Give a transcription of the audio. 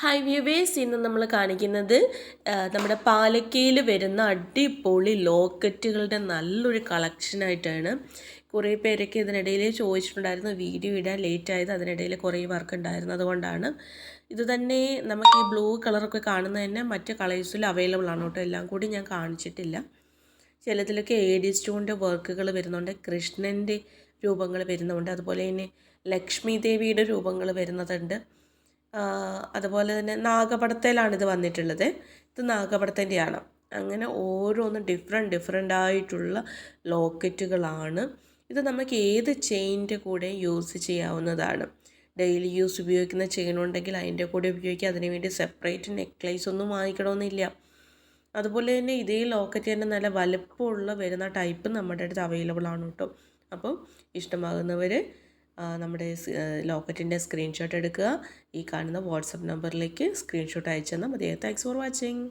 Hi viewers ഇന്ന് നമ്മൾ കാണിക്കുന്നത് നമ്മുടെ പാലക്കയിൽ വരുന്ന അടിപൊളി ലോക്കറ്റുകളുടെ നല്ലൊരു കളക്ഷനായിട്ടാണ് കുറേ പേരൊക്കെ ഇതിനിടയിൽ ചോദിച്ചിട്ടുണ്ടായിരുന്നു വീഡിയോ ഇടാൻ ലേറ്റ് ആയത് അതിനിടയിൽ കുറേ വർക്ക് ഉണ്ടായിരുന്നു അതുകൊണ്ടാണ്. ഇത് തന്നെ നമുക്ക് ഈ ബ്ലൂ കളറൊക്കെ കാണുന്നത് തന്നെ മറ്റ് കളേഴ്സിൽ അവൈലബിൾ ആണ് കേട്ടോ. എല്ലാം കൂടി ഞാൻ കാണിച്ചിട്ടില്ല. ചിലതിലൊക്കെ എ ഡി സ്റ്റോണിന്റെ വർക്കുകൾ വരുന്നുണ്ട് കൃഷ്ണന്റെ രൂപങ്ങൾ വരുന്നുണ്ട് അതുപോലെ തന്നെ ലക്ഷ്മി ദേവിയുടെ രൂപങ്ങൾ വരുന്നതുണ്ട്. അതുപോലെ തന്നെ നാഗപടത്തേലാണിത് വന്നിട്ടുള്ളത്. ഇത് നാഗപടത്തിന്റെയാണ് അങ്ങനെ ഓരോന്നും ഡിഫറെന്റ് ഡിഫറെന്റ് ആയിട്ടുള്ള ലോക്കറ്റുകളാണ്. ഇത് നമുക്ക് ഏത് ചെയിന്റെ കൂടെ യൂസ് ചെയ്യാവുന്നതാണ്? ഡെയിലി യൂസ് ഉപയോഗിക്കുന്ന ചെയിൻ ഉണ്ടെങ്കിൽ അതിന്റെ കൂടെ ഉപയോഗിക്കുക. അതിന് വേണ്ടി സെപ്പറേറ്റ് നെക്ലേസ് ഒന്നും വാങ്ങിക്കണമെന്നില്ല. അതുപോലെ തന്നെ ഇതേ ലോക്കറ്റ് തന്നെ നല്ല വലുപ്പമുള്ള വരുന്ന ടൈപ്പ് നമ്മുടെ അടുത്ത് അവൈലബിൾ ആണ് കേട്ടോ. അപ്പോൾ ഇഷ്ടമാകുന്നവർ നമ്മുടെ ലോക്കറ്റിന്റെ സ്ക്രീൻഷോട്ട് എടുക്കുക. ഈ കാണുന്ന വാട്സപ്പ് നമ്പറിലേക്ക് സ്ക്രീൻഷോട്ട് അയച്ചു തന്നാൽ മതി. Thanks for watching